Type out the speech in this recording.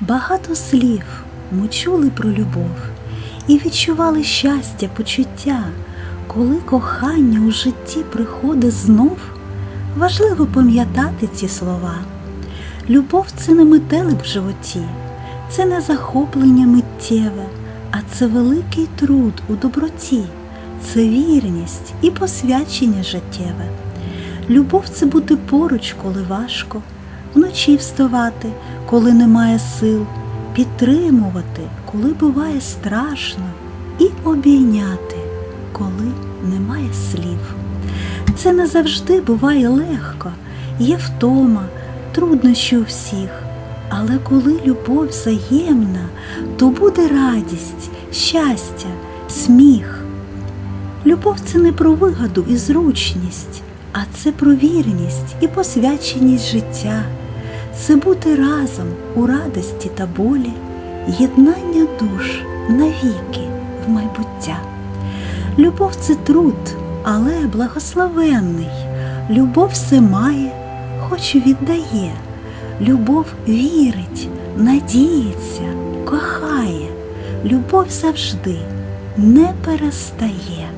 Багато слів ми чули про любов і відчували щастя, почуття, коли кохання у житті приходить знов, важливо пам'ятати ці слова. Любов це не метелик в животі, це не захоплення миттєве, а це великий труд у доброті, це вірність і посвячення життєве. Любов це бути поруч, коли важко, вночі вставати, коли немає сил, підтримувати, коли буває страшно, і обійняти, коли немає слів. Це не завжди буває легко, є втома, труднощі у всіх. Але коли любов взаємна, то буде радість, щастя, сміх. Любов це не про вигаду і зручність, а це про вірність і посвяченість життя, це бути разом у радості та болі, єднання душ навіки в майбуття. Любов це труд, але благословенний. Любов все має, хоч і віддає. Любов вірить, надіється, кохає. Любов завжди не перестає.